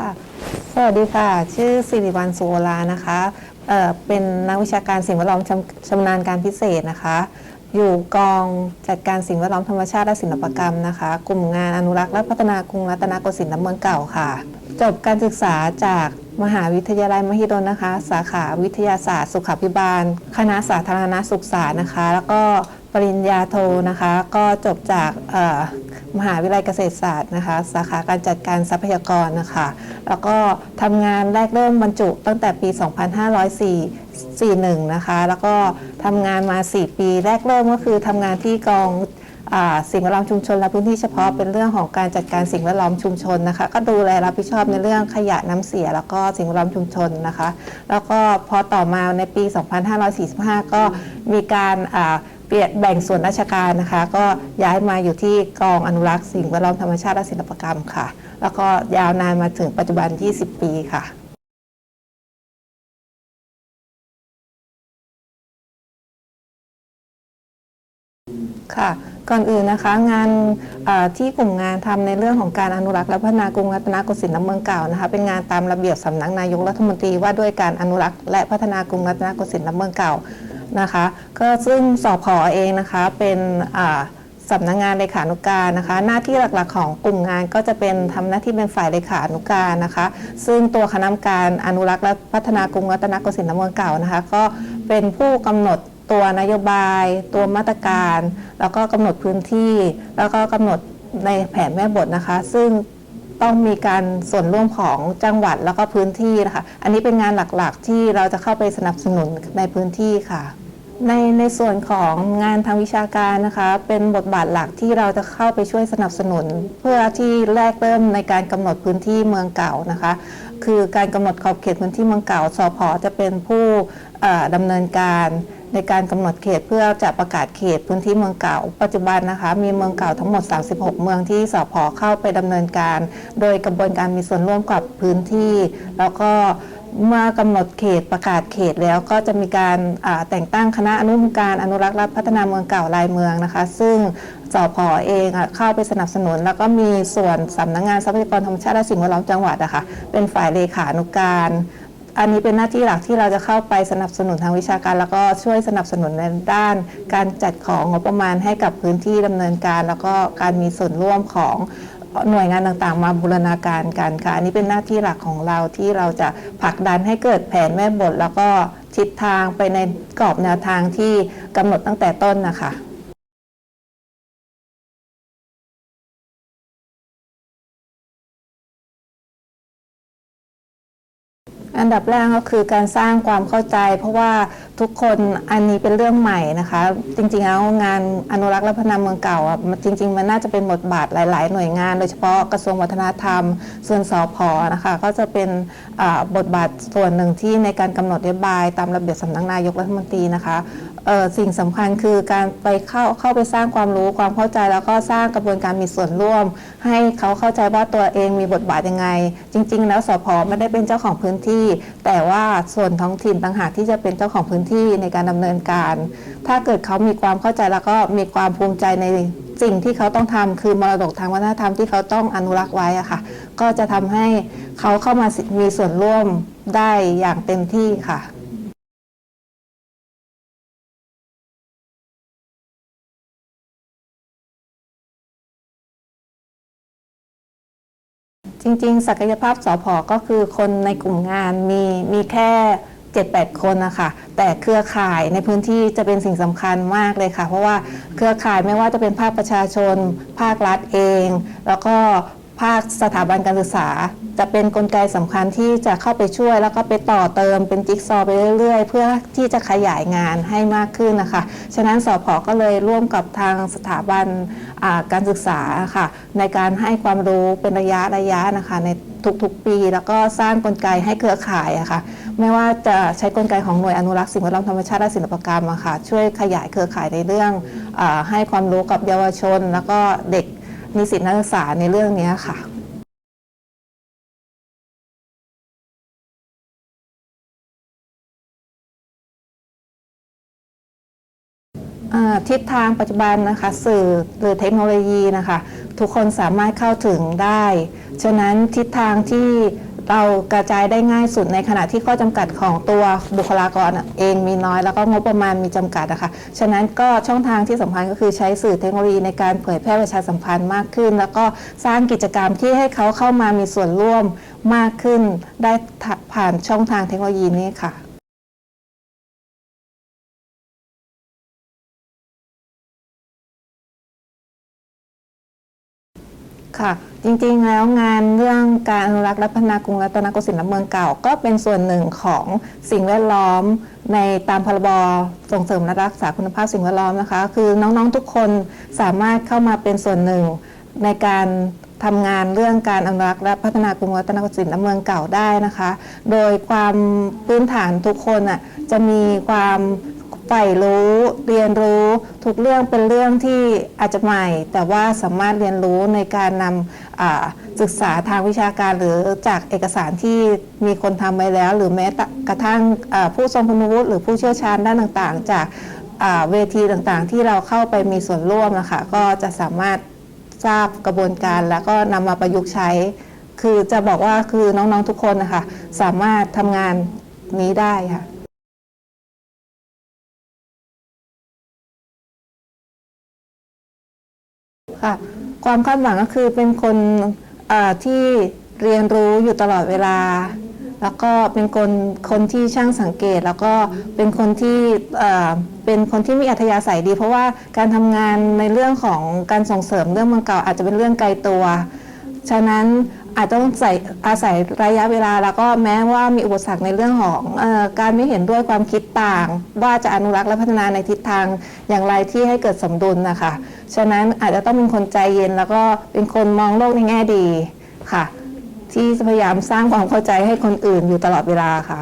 ค่ะ สวัสดีค่ะ ชื่อสิริวัลสุโอลานะคะเอ่อเป็นนักวิชาการสิ่งแวดล้อมชำชำนาญการพิเศษนะคะ อยู่กองจัดการสิ่งแวดล้อมธรรมชาติและศิลปกรรมนะคะ กลุ่มงานอนุรักษ์และพัฒนากรุงรัตนโกสินทร์และเมืองเก่าค่ะ จบการศึกษาจาก มหาวิทยาลัยมหิดลนะคะ สาขาวิทยาศาสตร์ สุขภิบาล คณะสาธารณสุขศาสตร์นะคะ แล้วก็ปริญญาโทนะคะ ก็จบจากมหาวิทยาลัยเกษตรศาสตร์นะคะ สาขาการจัดการทรัพยากรนะคะ แล้วก็ทำงานแรกเริ่มบรรจุตั้งแต่ปี 2541 นะคะ แล้วก็ทำงานมา 4 ปีแรกเริ่มก็คือทำงานที่กอง สิ่งแวดล้อมชุมชนและพื้นที่เฉพาะเป็นเรื่องของการจัดการสิ่งแวดล้อมชุมชนนะคะ ก็ดูแลรับผิดชอบในเรื่องขยะน้ำเสีย แล้วก็สิ่งแวดล้อมชุมชนนะคะ แล้วก็พอต่อมาในปี 2545 ก็มีการเปลี่ยนแบ่งส่วนราชการนะคะ ก็ย้ายมาอยู่ที่กองอนุรักษ์สิ่งแวดล้อมธรรมชาติและศิลปกรรมค่ะ แล้วก็ยาวนานมาถึงปัจจุบัน 20 ปีค่ะ ค่ะก่อนอื่นนะคะงานที่กลุ่มงานทำในเรื่องของการอนุรักษ์และพัฒนากรุงรัตนโกสินทร์เมืองเก่านะคะเป็นงานตามระเบียบสำนักนายกรัฐมนตรีว่าด้วยการอนุรักษ์และพัฒนากรุงรัตนโกสินทร์เมืองเก่านะคะก็ซึ่งสอบพเองนะคะเป็นสำนักงานเลขานุการนะคะ หน้าที่หลักๆของกลุ่มงานก็จะเป็นทำหน้าที่เป็นฝ่ายเลขานุการนะคะ ซึ่งตัวคณะกรรมการอนุรักษ์และพัฒนากรุงรัตนโกสินทร์เมืองเก่านะคะ ก็เป็นผู้กำหนด ตัวนโยบาย ตัวมาตรการ แล้วก็กำหนดพื้นที่ แล้วก็กำหนดในแผนแม่บทนะคะ ซึ่งต้องมีการส่วนร่วมของจังหวัดแล้วก็พื้นที่นะคะ อันนี้เป็นงานหลักๆ ที่เราจะเข้าไปสนับสนุนในพื้นที่ค่ะ ในในส่วนของงานทางวิชาการนะคะ เป็นบทบาทหลักที่เราจะเข้าไปช่วยสนับสนุน เพื่อที่แรกเริ่มในการกำหนดพื้นที่เมืองเก่านะคะ คือการกำหนดขอบเขตพื้นที่เมืองเก่าสพจะเป็นผู้เอ่อดำเนินการในการกำหนดเขตเพื่อจะประกาศเขตพื้นที่เมืองเก่า ปัจจุบันนะคะมีเมืองเก่าทั้งหมด 36 เมืองที่สพเข้าไปดำเนินการ โดยกระบวนการมีส่วนร่วมกับพื้นที่ แล้วก็ เมื่อกำหนดเขตประกาศเขตแล้วก็จะมีการอ่าแต่งตั้งคณะอนุกรรมการอนุรักษ์และพัฒนาเมืองเก่ารายเมืองนะคะ ซึ่งสพเองอะเข้าไปสนับสนุน แล้วก็มีส่วนสำนักงานทรัพยากรธรรมชาติและสิ่งแวดล้อมจังหวัดนะคะเป็นฝ่ายเลขานุการ อันนี้เป็นหน้าที่หลักที่เราจะเข้าไปสนับสนุนทางวิชาการ แล้วก็ช่วยสนับสนุนในด้านการจัดของงบประมาณให้กับพื้นที่ดำเนินการ แล้วก็การมีส่วนร่วมของ หน่วยงานต่างๆ มาบูรณาการกันค่ะอันนี้เป็นหน้าที่หลักของเราที่เราจะผลักดันให้เกิดแผนแม่บท แล้วก็ทิศทางไปในกรอบแนวทางที่กำหนดตั้งแต่ต้นนะคะ อันดับแรกก็คือการสร้างความเข้าใจ เพราะว่าทุกคนอันนี้เป็นเรื่องใหม่นะคะ จริงๆแล้วงานอนุรักษ์และพัฒนาเมืองเก่าอะจริง ๆ มันน่าจะเป็นบทบาทหลาย ๆ หน่วยงาน โดยเฉพาะกระทรวงวัฒนธรรม ส่วนสอพอนะคะก็จะเป็นบทบาทส่วนหนึ่งที่ในการกำหนดนโยบาย ตามระเบียบสำนักนายกรัฐมนตรีนะคะ สิ่งสำคัญคือการไปเข้าเข้าไปสร้างความรู้ความเข้าใจแล้วก็สร้างกระบวนการมีส่วนร่วม ให้เขาเข้าใจว่าตัวเองมีบทบาทยังไง จริง ๆ แล้วสพไม่ได้เป็นเจ้าของพื้นที่ แต่ว่าส่วนท้องถิ่นต่างหากที่จะเป็นเจ้าของพื้นที่ในการดำเนินการ ถ้าเกิดเขามีความเข้าใจแล้วก็มีความภูมิใจในสิ่งที่เขาต้องทำคือมรดกทางวัฒนธรรมที่เขาต้องอนุรักษ์ไว้อะค่ะ ก็จะทำให้เขาเข้ามามีส่วนร่วมได้อย่างเต็มที่ค่ะ จริงๆ ศักยภาพสพก็คือคนในกลุ่มงานมีมีแค่ 7-8 คนนะคะแต่เครือข่ายในพื้นที่จะเป็นสิ่งสำคัญมากเลยค่ะ เพราะว่าเครือข่ายไม่ว่าจะเป็นภาคประชาชน ภาครัฐเอง แล้วก็ ภาคสถาบันการศึกษา จะเป็นกลไกสำคัญที่จะเข้าไปช่วย แล้วก็ไปต่อเติมเป็นจิ๊กซอไปเรื่อยๆ เพื่อที่จะขยายงานให้มากขึ้นนะคะ ฉะนั้นสพก็เลยร่วมกับทางสถาบันการศึกษาค่ะในการให้ความรู้เป็นระยะระยะนะคะในทุกๆ ปี แล้วก็สร้างกลไกให้เครือข่ายอะค่ะไม่ว่าจะใช้กลไกของหน่วยอนุรักษ์สิ่งแวดล้อมธรรมชาติและศิลปกรรมอะค่ะช่วยขยายเครือข่ายในเรื่องอให้ความรู้กับเยาวชน แล้วก็เด็ก นิสิตนักศึกษาในเรื่องนี้ค่ะทิศทางปัจจุบันนะคะสื่อหรือเทคโนโลยีนะคะทุกคนสามารถเข้าถึงได้ ฉะนั้นทิศทางที่ เรากระจายได้ง่ายสุดในขณะที่ข้อจำกัดของตัวบุคลากรเองมีน้อย แล้วก็งบประมาณมีจำกัดนะคะฉะนั้นก็ช่องทางที่สำคัญก็คือใช้สื่อเทคโนโลยีในการเผยแพร่ประชาสัมพันธ์มากขึ้น แล้วก็สร้างกิจกรรมที่ให้เขาเข้ามามีส่วนร่วมมากขึ้น ได้ผ่านช่องทางเทคโนโลยีนี้ค่ะ ค่ะ จริงๆแล้วงานเรื่องการอนุรักษ์และพัฒนากรุงรัตนโกสินทร์และเมืองเก่า ก็เป็นส่วนหนึ่งของสิ่งแวดล้อมในตามพรบส่งเสริมและรักษาคุณภาพสิ่งแวดล้อมนะคะ คือน้องๆทุกคนสามารถเข้ามาเป็นส่วนหนึ่งในการทำงานเรื่องการอนุรักษ์และพัฒนากรุงรัตนโกสินทร์และเมืองเก่าได้นะคะ โดยความพื้นฐานทุกคนอะจะมีความ ใฝ่รู้เรียนรู้ทุกเรื่องเป็นเรื่องที่อาจจะใหม่ แต่ว่าสามารถเรียนรู้ในการนำศึกษาทางวิชาการหรือจากเอกสารที่มีคนทำไว้แล้ว หรือแม้กระทั่งผู้ทรงคุณวุฒิหรือผู้เชี่ยวชาญด้านต่างๆ จากเวทีต่างๆ ที่เราเข้าไปมีส่วนร่วมนะคะก็จะสามารถทราบกระบวนการแล้วก็นำมาประยุกต์ใช้ คือจะบอกว่าคือน้องๆทุกคนนะคะสามารถทำงานนี้ได้ค่ะ ค่ะความคาดหวังก็คือเป็นคนที่เรียนรู้อยู่ตลอดเวลา แล้วก็เป็นคนคนที่ช่างสังเกต แล้วก็เป็นคนที่เป็นคนที่มีอัธยาศัยดี เพราะว่าการทำงานในเรื่องของการส่งเสริมเรื่องเมืองเก่าอาจจะเป็นเรื่องไกลตัว ฉะนั้น อาจต้องใส่อาศัยระยะเวลา แล้วก็แม้ว่ามีอุปสรรคในเรื่องของออการไม่เห็นด้วยความคิดต่าง ว่าจะอนุรักษ์และพัฒนาในทิศทางอย่างไรที่ให้เกิดสมดุลนะคะฉะนั้นอาจจะต้องเป็นคนใจเย็น แล้วก็เป็นคนมองโลกในแง่ดีค่ะ ที่พยายามสร้างความเข้าใจให้คนอื่นอยู่ตลอดเวลาค่ะ